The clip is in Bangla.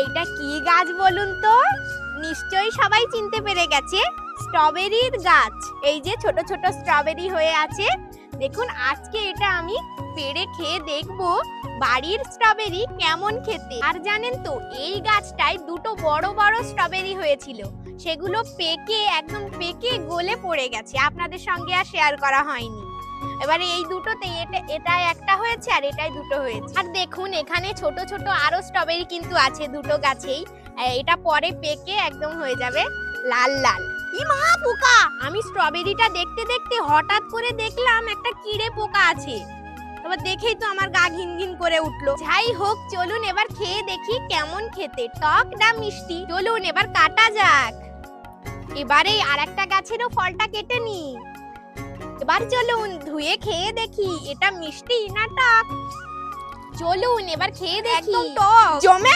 এইটা কি গাছ বলুন তো? নিশ্চয়ই সবাই চিনতে পেরে গেছে, স্ট্রবেরির গাছ। এই যে ছোট ছোট স্ট্রবেরি হয়ে আছে। দেখুন, আজকে এটা আমি পেড়ে খেয়ে দেখব বাড়ির স্ট্রবেরি কেমন খেতে। আর জানেন তো, এই গাছটায় দুটো বড় বড় স্ট্রবেরি হয়েছিল। সেগুলো পেকে, একদম পেকে গলে পড়ে গেছে। আপনাদের সঙ্গে আর শেয়ার করা হয়নি। এবারে এই দুটোতেই এটা এটা একটা হয়েছে আর এটাই দুটো হয়েছে। আর দেখুন, এখানে ছোট ছোট আরও স্ট্রবেরি কিন্তু আছে দুটো গাছেই। এটা পরে পেকে একদম হয়ে যাবে লাল লাল। ই মা, পোকা! আমি স্ট্রবেরিটা দেখতে দেখতে হঠাৎ করে দেখলাম একটা কিড়ে পোকা আছে। এবার দেখেই তো আমার গা ঘিন ঘিন করে উঠল। যাই হোক, চলুন এবার খেয়ে দেখি কেমন খেতে। টক না মিষ্টি। চলুন এবার কাটা যাক। এবারে আর একটা গাছেরও ফলটা কেটে নি এবার চলুন ধুয়ে খেয়ে দেখি এটা মিষ্টি না টক চলুন এবার খেয়ে দেখি একদম টক। জমে